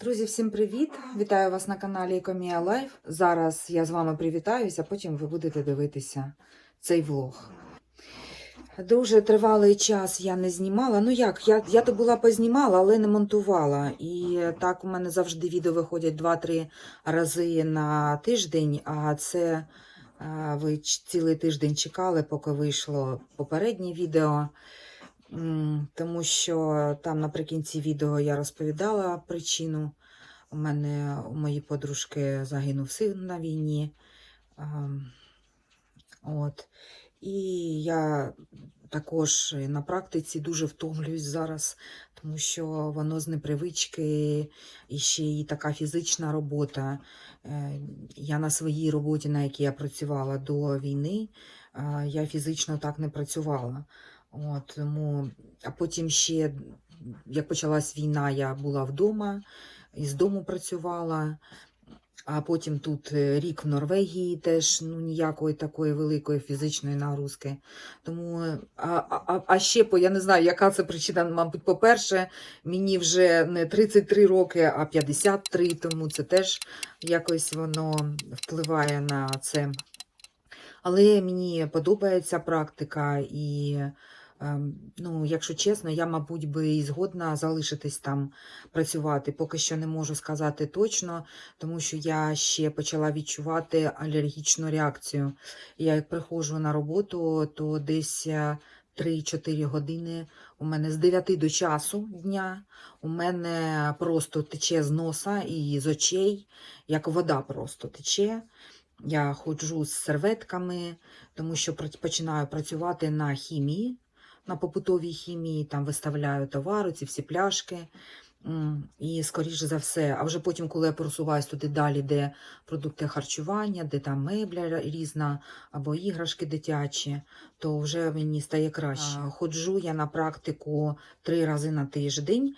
Друзі, всім привіт! Вітаю вас на каналі Екомія Лайф. Зараз я з вами привітаюся, потім ви будете дивитися цей влог. Дуже тривалий час я не знімала. Ну як, я, я то була познімала, але не монтувала. І так у мене завжди відео виходять 2-3 рази на тиждень, а це ви цілий тиждень чекали, поки вийшло попереднє відео. Тому що там наприкінці відео я розповідала причину. У мене у моїй подружки загинув син на війні. От. І я також на практиці дуже втомлююсь зараз, тому що воно з непривички і ще й така фізична робота. Е, Я на своїй роботі, на якій я працювала до війни, е, я фізично так не працювала. От, тому, а потім ще, як почалась війна, я була вдома, із дому працювала. А потім тут е, рік в Норвегії теж ну, ніякої такої великої фізичної нагрузки. Тому, е, а, а, а- ще, по, я не знаю, яка це причина, мабуть, по-перше, мені вже не 33 роки, а 53, тому це теж якось воно впливає на це. Але мені подобається практика, і, ну, якщо чесно, я, мабуть, би і згодна залишитись там працювати. Поки що не можу сказати точно, тому що я ще почала відчувати алергічну реакцію. Я як приходжу на роботу, то десь е, 3-4 години у мене з 9 до часу дня у мене просто тече з носа і з очей, як вода просто тече. Я ходжу з серветками, тому що починаю працювати на хімії, на побутовій хімії, там виставляю товари, ці всі пляшки. І скоріш за все, а вже потім, коли я просуваюсь туди далі, де продукти харчування, де там мебля різна або іграшки дитячі, то вже мені стає краще. А, Ходжу я на практику три рази на тиждень,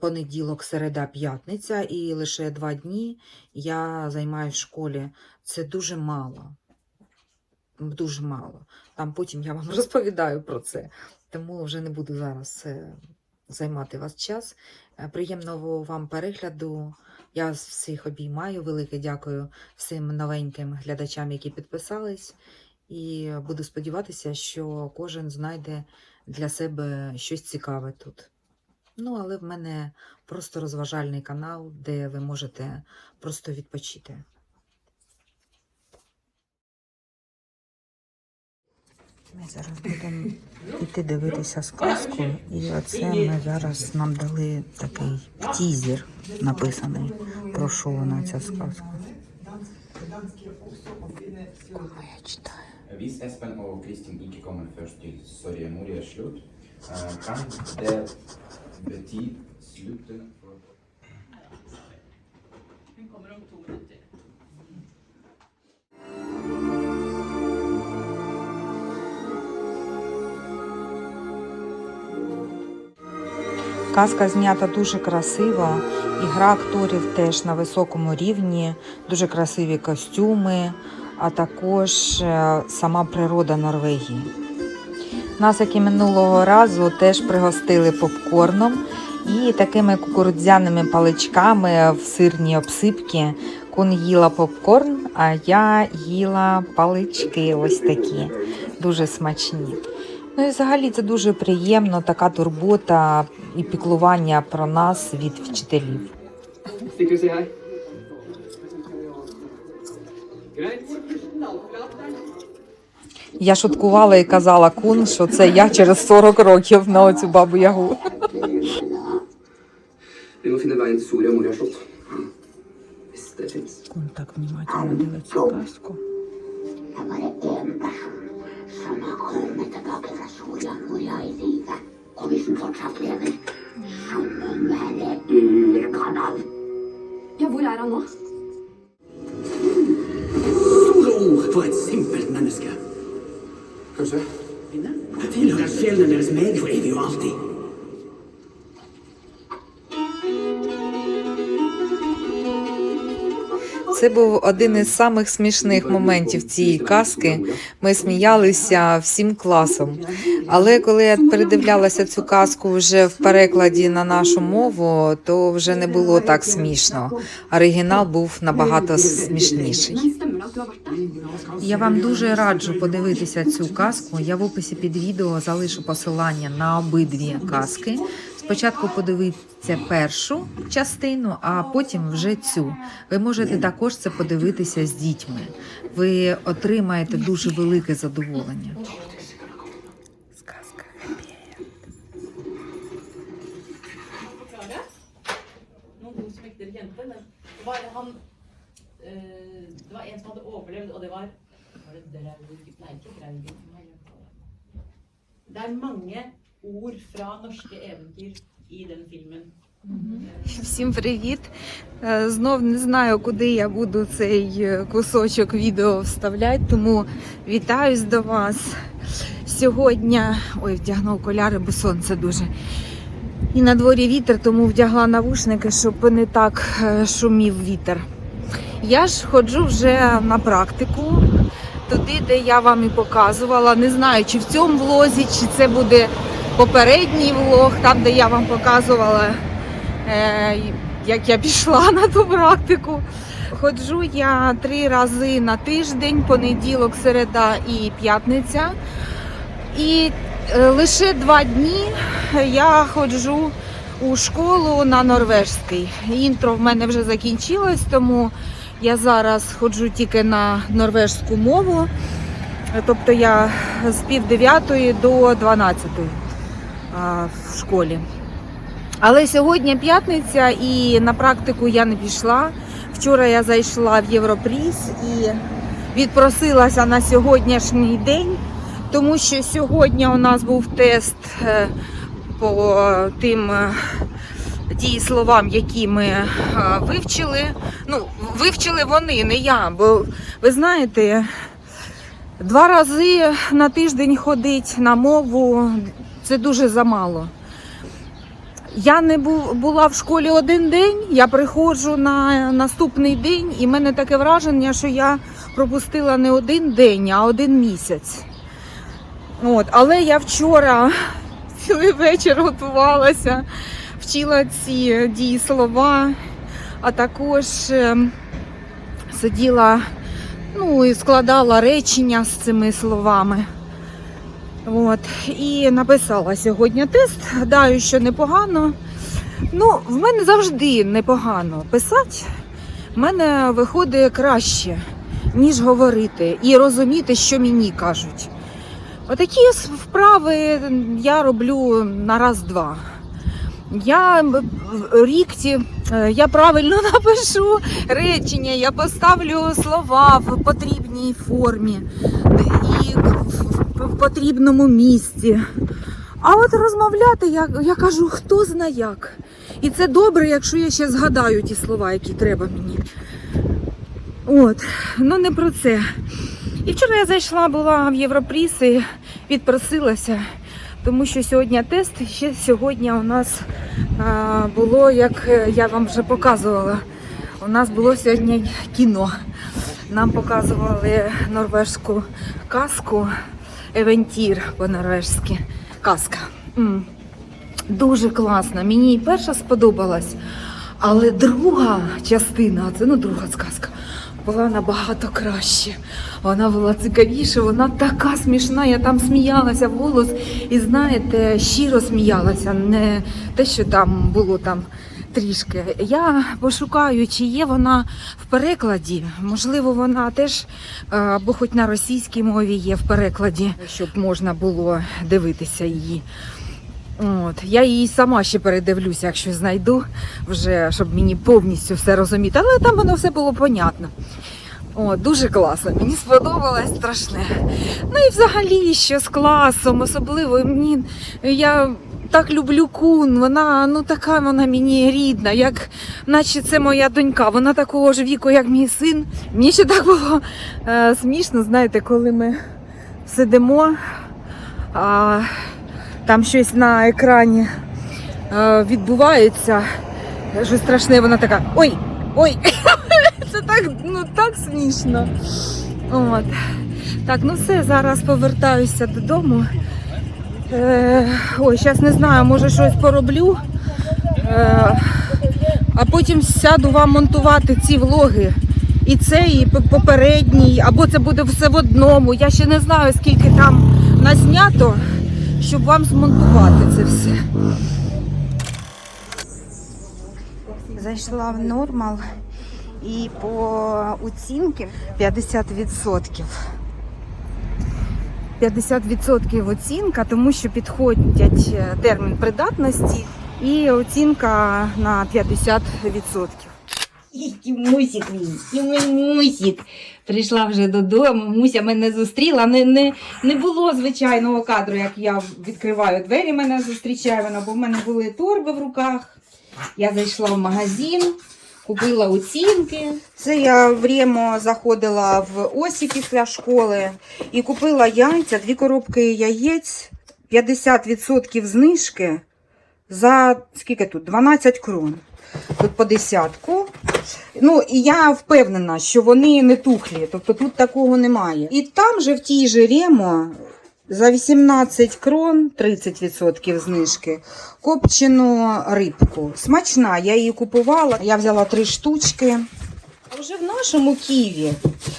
понеділок, середа, п'ятниця, і лише два дні я займаюся в школі. Це дуже мало. Дуже мало. Там потім я вам розповідаю про це. Тому вже не буду зараз е, займати вас час. Е, Приємного вам перегляду. Я всіх обіймаю. Велике дякую всім новеньким глядачам, які підписались. І буду сподіватися, що кожен знайде для себе щось цікаве тут. Ну, але в мене просто розважальний канал, де ви можете просто відпочити. Ми зараз будемо йти дивитися сказку, і оце ми зараз нам дали такий тізер написаний, про що вона ця сказка. Кого я читаю? Hvis Espen og Kristin ikke kommer først til Soria Moria slutt, eh, kan det Казка знята дуже красиво, і гра акторів теж на високому рівні, дуже красиві костюми, а також е, сама природа Норвегії. Нас, як і минулого разу, теж пригостили попкорном і такими кукурудзяними паличками в сирній обсипки. Кун їла попкорн, а я їла палички ось такі, дуже смачні. Ну і взагалі це дуже приємно, така турбота і піклування про нас від вчителів. Я шуткувала і казала кун, що це я через 40 років на оцю бабу Ягу. Кун так внимательно дивиться казку. Det er bare én person som har Og hvis den fortsatt lever, så må den være urkanal. Ja, hvor er han nå? Store ord for et simpelt menneske. Kanskje? Jeg tilhører sjelene deres med for evig og alltid. Це був один із самих смішних моментів цієї казки. Ми сміялися всім класом. Але коли я передивлялася цю казку вже в перекладі на нашу мову, то вже не було так смішно. Оригінал був набагато смішніший. Я вам дуже раджу подивитися цю казку. Я в описі під відео залишу посилання на обидві казки. Спочатку подивіться першу частину, а потім вже цю. Ви можете також це подивитися з дітьми. Ви отримаєте дуже велике задоволення. Сказка. eh? Det er mange ord fra norske eventyr i den filmen. Всім привіт! Е, Знов не знаю, куди я буду цей е, кусочок відео вставляти, тому вітаюсь до вас. Сьогодні ой, вдягну окуляри, бо сонце дуже. І на дворі вітер, тому вдягла навушники, щоб не так е, шумів вітер. Я ж ходжу вже на практику, туди, де я вам і показувала. Не знаю, чи в цьому влозі, чи це буде попередній влог, там, де я вам показувала е, як я пішла на ту практику. Ходжу я три рази на тиждень, понеділок, середа і п'ятниця. І е, лише два дні я ходжу у школу на норвежський. Інтро в мене вже закінчилось, тому я зараз ходжу тільки на норвежську мову. Тобто я з пів дев'ятої до 12 в школі. Але сьогодні п'ятниця і на практику я не пішла. Вчора я зайшла в Європріс і відпросилася на сьогоднішній день, тому що сьогодні у нас був тест е, по тим е, дієсловам, які ми е, вивчили. Ну, вивчили вони, не я. Бо ви знаєте, два рази на тиждень ходить на мову це дуже замало. Я не була в школі один день, я приходжу на наступний день, і в мене таке враження, що я пропустила не один день, а один місяць. От, але я вчора цілий вечір готувалася, вчила ці дієслова, а також е, сиділа ну, і складала речення з цими словами. От, і написала сьогодні тест. Гадаю, що непогано. Ну, в мене завжди непогано писати. В мене виходить краще, ніж говорити, і розуміти, що мені кажуть. Отакі вправи я роблю на раз-два. Я м, в- рік е, я правильно напишу речення, я поставлю слова в потрібній формі і в потрібному місці. А от розмовляти я, я кажу, хто зна як. І це добре, якщо я ще згадаю ті слова, які треба мені. От, ну не про це. І вчора я зайшла, була в Європріс і відпросилася, тому що сьогодні тест, ще сьогодні у нас було, як е, я вам вже показувала, у нас було сьогодні кіно. Нам показували норвежську казку Евентір по-норвежськи. Казка. Дуже класна. Мені і перша сподобалась, але друга частина, це ну друга сказка, була набагато краще. Вона була цікавіша, вона така смішна. Я там сміялася в голос і знаєте, щиро сміялася. Не те, що там було там трішки. Я пошукаю, чи є вона в перекладі. Можливо, вона теж е, або хоч на російській мові є в перекладі, щоб можна було дивитися її. От, я її сама ще передивлюся, якщо знайду, вже, щоб мені повністю все розуміти. Але там воно все було понятно. О, дуже класно. Мені сподобалось страшне. Ну і взагалі, що з класом, особливо мені я так люблю кун. Вона ну така вона мені рідна, як наче це моя донька. Вона такого ж віку, як мій син. Мені ще так було е, смішно, знаєте, коли ми сидимо. А, там щось на екрані е, відбувається. Щось страшне, вона така. Ой, Ой, це так, ну, так смішно. От. Так, ну все, зараз повертаюся додому. Е, ой, зараз не знаю, може щось пороблю. Е, а потім сяду вам монтувати ці влоги. І цей, і попередній, або це буде все в одному. Я ще не знаю, скільки там назнято, щоб вам змонтувати це все. Зайшла в нормал і по оцінки 50%. 50% оцінка, тому що підходять е, термін придатності і оцінка на 50%. Мусик мій, мій мусик. Прийшла вже додому, Муся мене зустріла. Не, не, не було звичайного кадру, як я відкриваю двері, мене зустрічає вона, бо в мене були торби в руках. Я зайшла в магазин, купила оцінки. Це я в Ремо заходила в Осі після школи і купила яйця, дві коробки яєць, 50% знижки за скільки тут? 12 крон. Тут по десятку. Ну, і я впевнена, що вони не тухлі, тобто тут такого немає. І там же в тій же Ремо за 18 крон 30% знижки. Копчену рибку. Смачна, я її купувала. Я взяла три штучки. А вже в нашому Києві,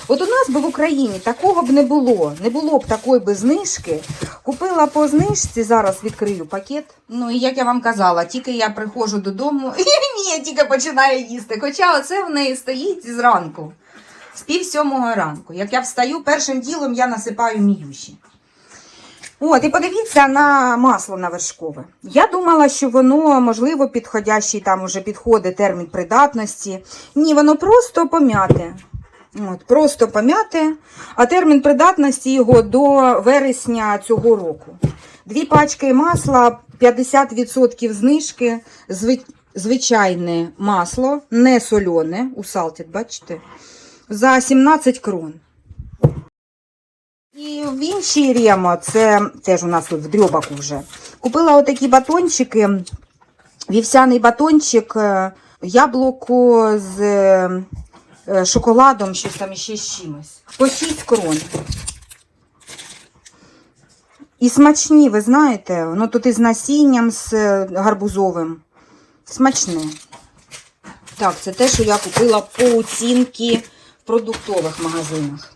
от у нас би в Україні такого б не було. Не було б такої би знижки. Купила по знижці, зараз відкрию пакет. Ну і як я вам казала, тільки я приходжу додому, і Мія тільки починає їсти. Хоча оце в неї стоїть зранку, з пів сьомого ранку. Як я встаю, першим ділом я насипаю міюші. От, і подивіться на масло на. Я думала, що воно, можливо, підходящий там уже підходить термін придатності. Ні, воно просто пом'яте. От, просто пом'яте, а термін придатності його до вересня цього року. Дві пачки масла, 50% знижки, зви- звичайне масло, не солене, у Салтід, бачите, за 17 крон. І в іншій Ремо, це теж у нас тут в дрьобаку вже. Купила отакі батончики, вівсяний батончик, е, яблуко з е, е, шоколадом, щось там іще з чимось. По 6 крон. І смачні, ви знаєте, воно тут із насінням, з гарбузовим. Смачне. Так, це те, що я купила по оцінки в продуктових магазинах.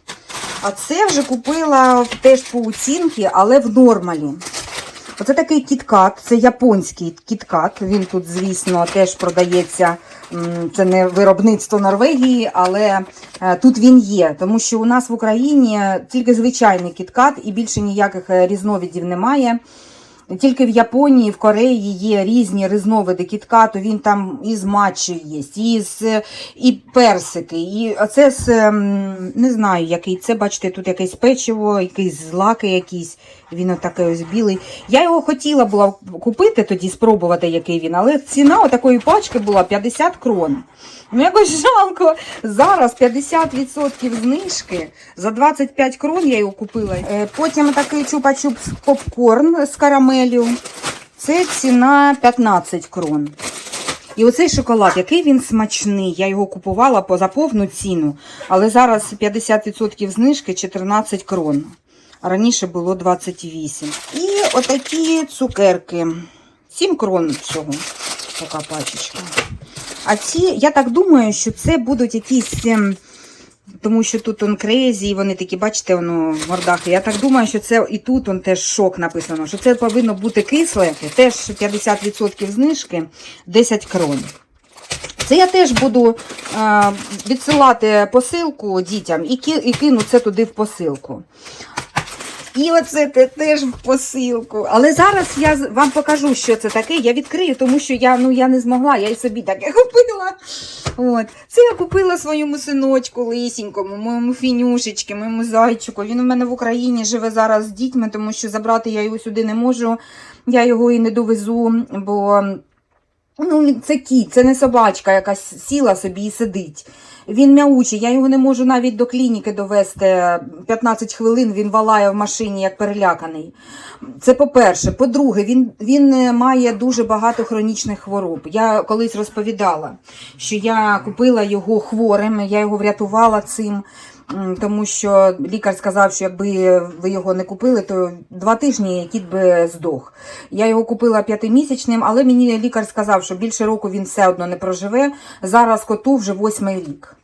А це вже купила теж по оцінки, але в нормалі. Оце такий кіткат, це японський кіткат. Він тут, звісно, теж продається. Це не виробництво Норвегії, але е, тут він є. Тому що у нас в Україні тільки звичайний кіткат і більше ніяких е, різновидів немає. Тільки в Японії, в Кореї є різні різновиди кіткату. Він там і з матчою є, і, з, і персики. І це з ем, не знаю, який це, бачите, тут якесь печиво, якийсь злаки якісь. Він отакий ось білий. Я його хотіла була купити тоді, спробувати, який він, але ціна отакої пачки була 50 крон. Ну, якось жалко. Зараз 50% знижки. За 25 крон я його купила. Е, Потім такий чупа-чупс попкорн з карамелю. Це ціна 15 крон. І оцей шоколад, який він смачний. Я його купувала за повну ціну. Але зараз 50% знижки 14 крон. Раніше було 28. І отакі цукерки. 7 крон всього. Така пачечка. А ці, я так думаю, що це будуть якісь. ем, Тому що тут он крезі, вони такі, бачите, воно мордахи. Я так думаю, що це і тут он теж шок написано, що це повинно бути кисле, теж 50% знижки, 10 крон. Це я теж буду е, відсилати посилку дітям і, і кину це туди в посилку. І оце те теж в посилку. Але зараз я вам покажу, що це таке. Я відкрию, тому що я, ну, я не змогла, я і собі таке купила. От. Це я купила своєму синочку лисінькому, моєму фінюшечки, моєму зайчику. Він у мене в Україні живе зараз з дітьми, тому що забрати я його сюди не можу. Я його і не довезу, бо ну, це кіт, це не собачка, якась сіла собі і сидить. Він мяучий, я його не можу навіть до клініки довести. 15 хвилин він валає в машині, як переляканий. Це по-перше. По-друге, він, він е, має дуже багато хронічних хвороб. Я колись розповідала, що я купила його хворим, я його врятувала цим. Тому що лікар сказав, що якби ви його не купили, то два тижні кіт би здох. Я його купила п'ятимісячним, але мені лікар сказав, що більше року він все одно не проживе. Зараз коту вже восьмий рік.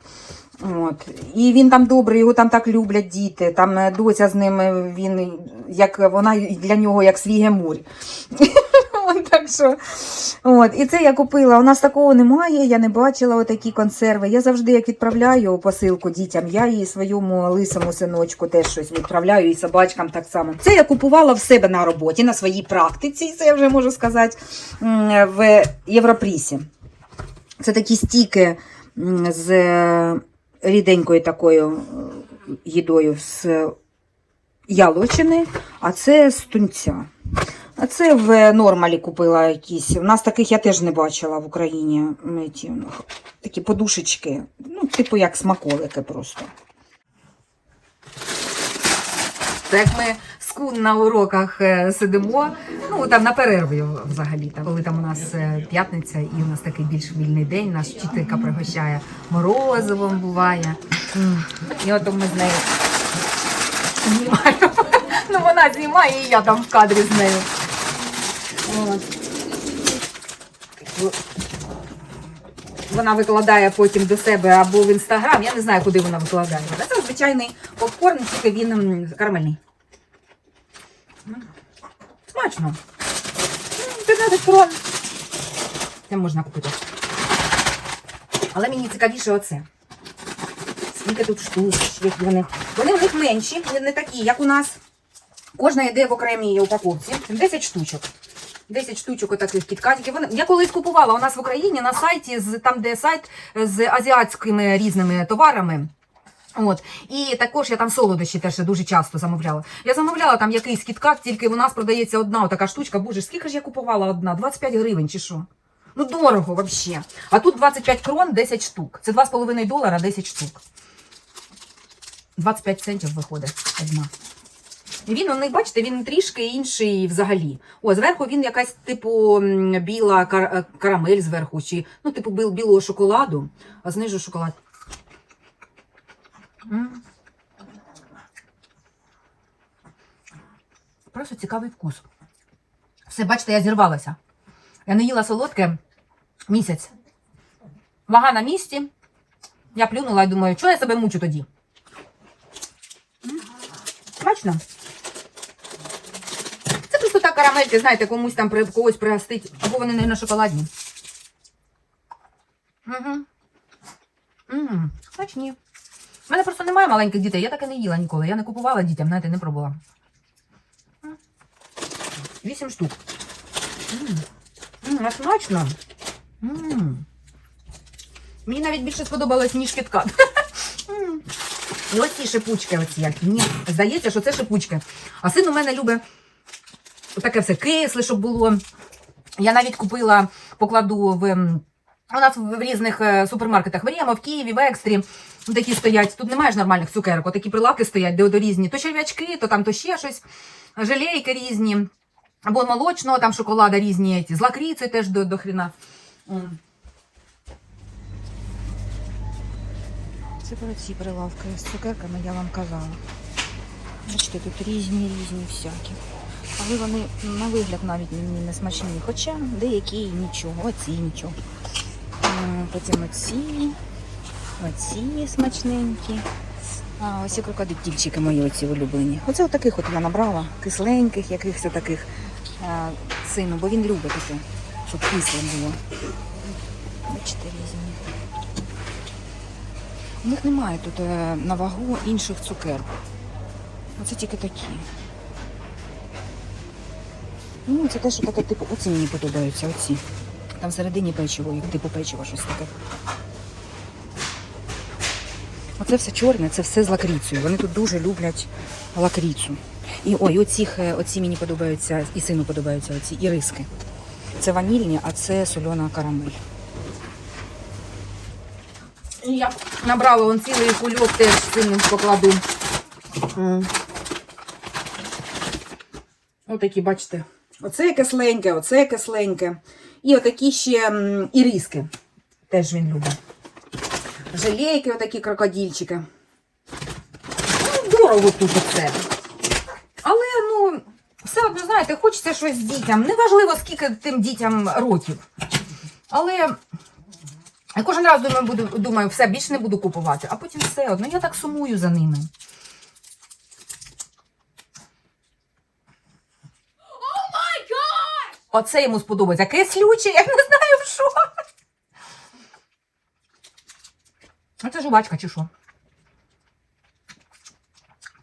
От. І він там добрий, його там так люблять діти. Там е, доця з ним, він як вона для нього як свій гемурь. Так що, от. І це я купила. У нас такого немає, я не бачила отакі консерви. Я завжди як відправляю посилку дітям, я і своєму лисому синочку теж щось відправляю, і собачкам так само. Це я купувала в себе на роботі, на своїй практиці, це я вже можу сказати, в Європрісі. Це такі стіки з ріденькою такою їдою з яловичини, а це з тунця. Це в нормалі купила якісь. У нас таких я теж не бачила в Україні. Ті, ну, такі подушечки. Ну, типу як смаколики просто. Як ми з кун на уроках е, сидимо, ну там на перерві взагалі, там, коли там у нас е, п'ятниця і у нас такий більш вільний день, нас вчителька пригощає морозивом буває. І от ми з нею знімаємо. Ну вона знімає, і я там в кадрі з нею. Вона викладає потім до себе або в інстаграм, я не знаю, куди вона викладає. Це звичайний попкорн, тільки він м, карамельний. Смачно. 15 крон. Це можна купити. Але мені цікавіше оце. Скільки тут штук, вони. Вони у них менші, не такі, як у нас. Кожна йде в окремій упаковці. 10 штучок. 10 штучок отаких кіткатиків. Я колись купувала у нас в Україні на сайті, там, де сайт з азіатськими різними товарами. От. І також я там солодощі теж дуже часто замовляла. Я замовляла там якийсь кіткат, тільки у нас продається одна така штучка. Боже, скільки ж я купувала одна? 25 гривень чи що? Ну дорого взагалі. А тут 25 крон 10 штук. Це 2,5 долара 10 штук. 25 центів виходить одна. Він, у них, бачите, він трішки інший взагалі. О, зверху він якась, типу, біла кар- е, карамель зверху, чи, ну, типу, біл- білого шоколаду, а знизу шоколад. Просто цікавий вкус. Все, бачите, я зірвалася. Я не їла солодке місяць. Вага на місці. Я плюнула і думаю, чого я себе мучу тоді? Смачно. Так карамельки, знаєте, комусь там при когось пригостить. Або вони на шоколадні. Угу. Ммм, смачні. У мене просто немає маленьких дітей, я таке не їла ніколи. Я не купувала дітям, знаєте, не пробувала. Вісім штук. А смачно. Ммм. Мені навіть більше сподобалось, ніж кіткат. І ось ці шипучки, оці як. Мені здається, що це шипучки. А син у мене любить таке все кисле, щоб було. Я навіть купила, покладу в. У нас в різних е, супермаркетах варіємо в Києві, в екстрі. Такі стоять. Тут немає ж нормальних цукерок, такі прилавки стоять, де різні. То черв'ячки, то там то ще щось, желейки різні. Або молочного, там шоколада різні, ці, з лакріцею теж до, до хріна. Це про ці прилавки з цукерками я вам казала. Бачите, тут різні, різні всякі. Але вони на вигляд навіть мені не смачні. Хоча деякі і нічого, оці нічого. Потім оці, оці смачненькі. А ось і крокодильчики мої оці улюблені. Оце отаких от я набрала, кисленьких, якихось таких сину, бо він любить таке, щоб кисле було. Бачите, різні. У них немає тут е, на вагу інших цукерок. Оце тільки такі. Ну, це те, що таке, типу, оці мені подобаються, оці. Там всередині печиво, як типу печиво, щось таке. Оце все чорне, це все з лакріцею. Вони тут дуже люблять лакріцу. І ой, оці, оці мені подобаються, і сину подобаються оці іриски. Це ванільні, а це сольона карамель. Я набрала он цілий кульок теж сильним покладу. Отакі, бачите. Оце кисленьке, оце кисленьке. І отакі ще іріски. Теж він любить. Желейки, отакі крокодильчики. Ну, дорого тут оце. Але, ну, все одно, знаєте, хочеться щось дітям. Неважливо, скільки тим дітям років. Але я кожен раз думаю, буду, думаю, все, більше не буду купувати, а потім все одно. Я так сумую за ними. Оце йому сподобається. Кислюче, я не знаю що. А це жувачка чи що?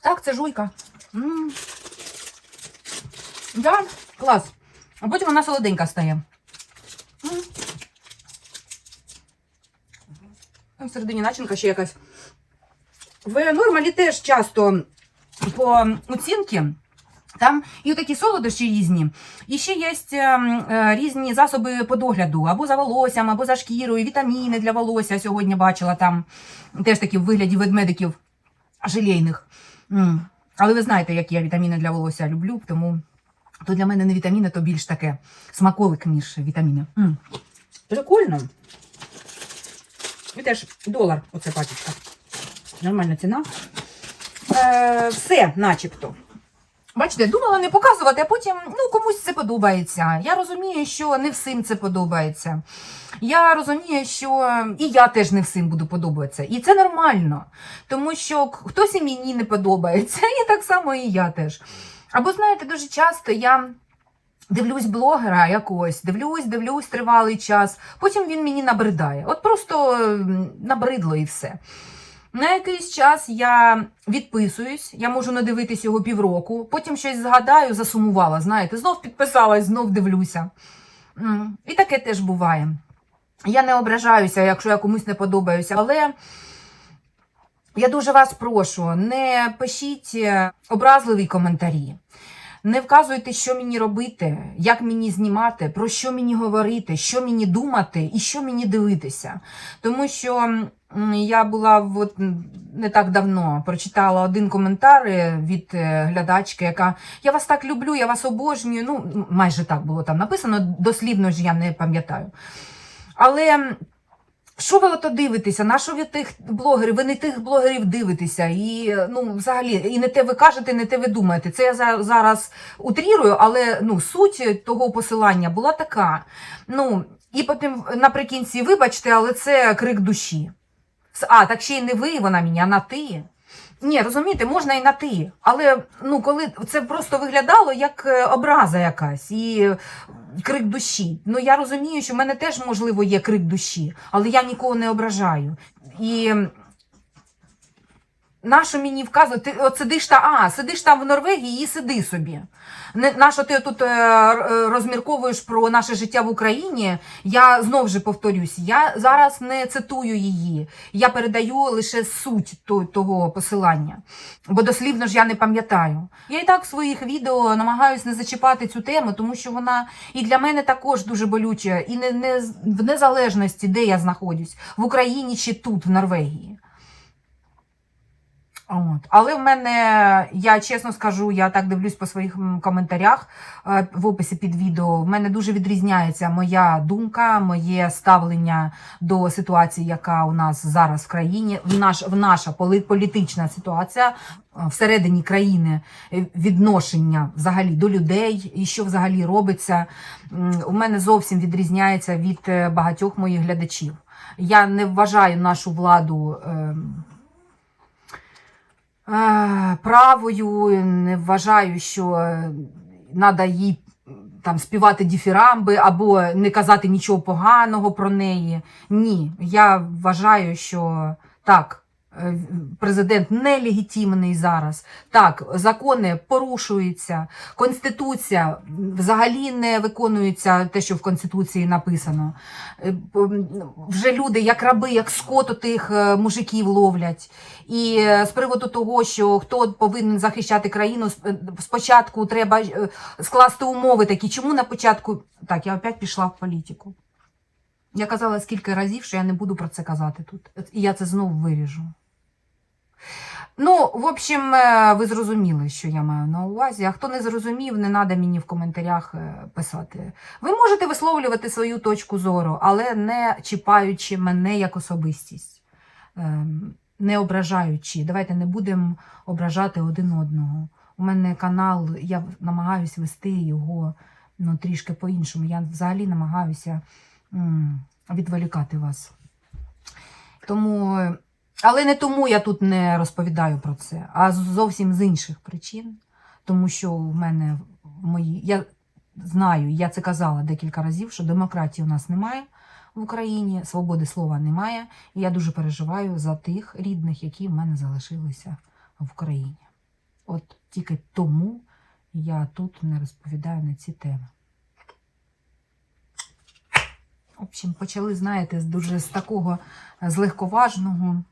Так, це жуйка. М. Да, клас. А потім вона солоденька стає. М. Там всередині начинка ще якась. В нормалі теж часто по оцінки. Там і такі солодощі різні. І ще є е, різні засоби по догляду, або за волоссям, або за шкірою, вітаміни для волосся. Сьогодні бачила там теж такі в вигляді ведмедиків желейних. Але ви знаєте, як я вітаміни для волосся люблю, тому то для мене не вітаміни, то більш таке смаколик, ніж вітаміни. М. Прикольно. І теж долар, оце пачечка. Нормальна ціна. Е, все, начебто. Бачите, думала не показувати, а потім ну, комусь це подобається. Я розумію, що не всім це подобається. Я розумію, що і я теж не всім буду подобатися. І це нормально. Тому що хтось і мені не подобається, і так само і я теж. Або, знаєте, дуже часто я дивлюсь блогера якогось, дивлюсь, дивлюсь тривалий час, потім він мені набридає. От просто набридло і все. На якийсь час я відписуюсь, я можу не дивитись його півроку, потім щось згадаю, засумувала, знаєте, знов підписалась, знов дивлюся. І таке теж буває. Я не ображаюся, якщо я комусь не подобаюся, але я дуже вас прошу, не пишіть е, образливі коментарі. Не вказуйте, що мені робити, як мені знімати, про що мені говорити, що мені думати і що мені дивитися. Тому що я була от, не так давно прочитала один коментар е, від е, глядачки, яка я вас так люблю, я вас обожнюю. Ну, майже так було там написано, дослівно ж я не пам'ятаю. Але що ви ото дивитеся? На що ви тих блогерів? Ви не тих блогерів дивитеся. І ну, взагалі, і не те ви кажете, не те ви думаєте. Це я зараз утрірую, але ну, суть того посилання була така. Ну, і потім наприкінці, вибачте, але це крик душі. А, так ще й не ви, вона мені, а на ти. Ні, розумієте, можна і на ти. Але ну, коли це просто виглядало як е, образа якась і крик душі. Ну я розумію, що в мене теж, можливо, є крик душі, але я нікого не ображаю. І нащо мені вказувати, от сидиш та а, сидиш там в Норвегії і сиди собі. Нащо ти тут е, е, розмірковуєш про наше життя в Україні? Я знов же повторюсь, я зараз не цитую її. Я передаю лише суть того посилання, бо дослівно ж я не пам'ятаю. Я і так в своїх відео намагаюся не зачіпати цю тему, тому що вона і для мене також дуже болюча, і не, не в незалежності, де я знаходжусь, в Україні чи тут, в Норвегії. От. Але в мене, я чесно скажу, я так дивлюсь по своїх коментарях е, в описі під відео. В мене дуже відрізняється моя думка, моє ставлення до ситуації, яка у нас зараз в країні, в наш, в наша політична ситуація е, всередині країни, е, відношення взагалі до людей і що взагалі робиться. У мене зовсім відрізняється від багатьох моїх глядачів. Я не вважаю нашу владу. Е, правою, не вважаю, що треба їй там співати діфірамби або не казати нічого поганого про неї. Ні, я вважаю, що так. Е, Президент нелегітимний зараз. Так, закони порушуються, конституція взагалі не виконується те, що в конституції написано. Е, Вже люди, як раби, як скот тих мужиків ловлять. І е, з приводу того, що хто повинен захищати країну, е, спочатку треба е, скласти умови такі. Чому на початку. Так, я опять пішла в політику. Я казала скільки разів, що я не буду про це казати тут. І я це знову виріжу. Ну, в общем, е, ви зрозуміли, що я маю на увазі. А хто не зрозумів, не треба мені в коментарях е, писати. Ви можете висловлювати свою точку зору, але не чіпаючи мене як особистість, Ем, не ображаючи. Давайте не будемо ображати один одного. У мене канал, я намагаюся вести його ну, трішки по-іншому. Я взагалі намагаюся відволікати вас. Тому, е, але не тому я тут не розповідаю про це, а зовсім з інших причин. Тому що в мене мої. Я знаю, я це казала декілька разів, що демократії у нас немає в Україні, свободи слова немає. І я дуже переживаю за тих рідних, які в мене залишилися в Україні. От тільки тому я тут не розповідаю на ці теми. В общем, почали, знаєте, дуже з такого з легковажного.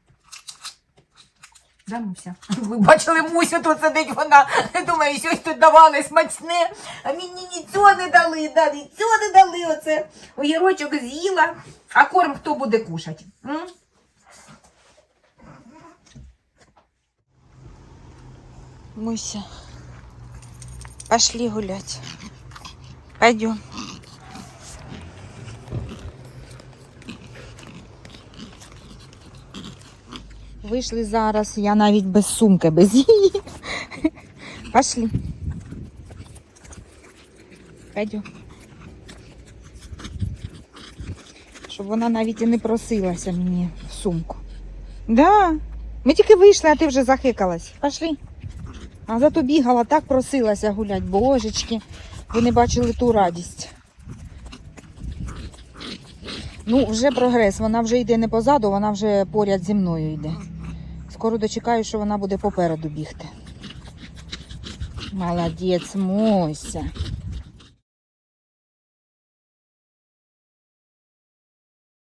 Да, Муся? Ви бачили Мусю, тут сидить вона. Думаю, щось тут давали смачне, а мені нічого не дали, да, нічого не дали. Оце огірочок з'їла, а корм хто буде кушати? М? Муся, пошли гулять. Пойдем. Вийшли зараз, я навіть без сумки, без її. Пошли. Пойдем. Щоб вона навіть і не просилася мені в сумку. Да. Ми тільки вийшли, а ти вже захикалась. Пошли. А зато бігала, так просилася гулять. Божечки, ви не бачили ту радість. Ну, вже прогрес. Вона вже йде не позаду, вона вже поряд зі мною йде. Скоро дочекаю, що вона буде попереду бігти. Молодець, Мося.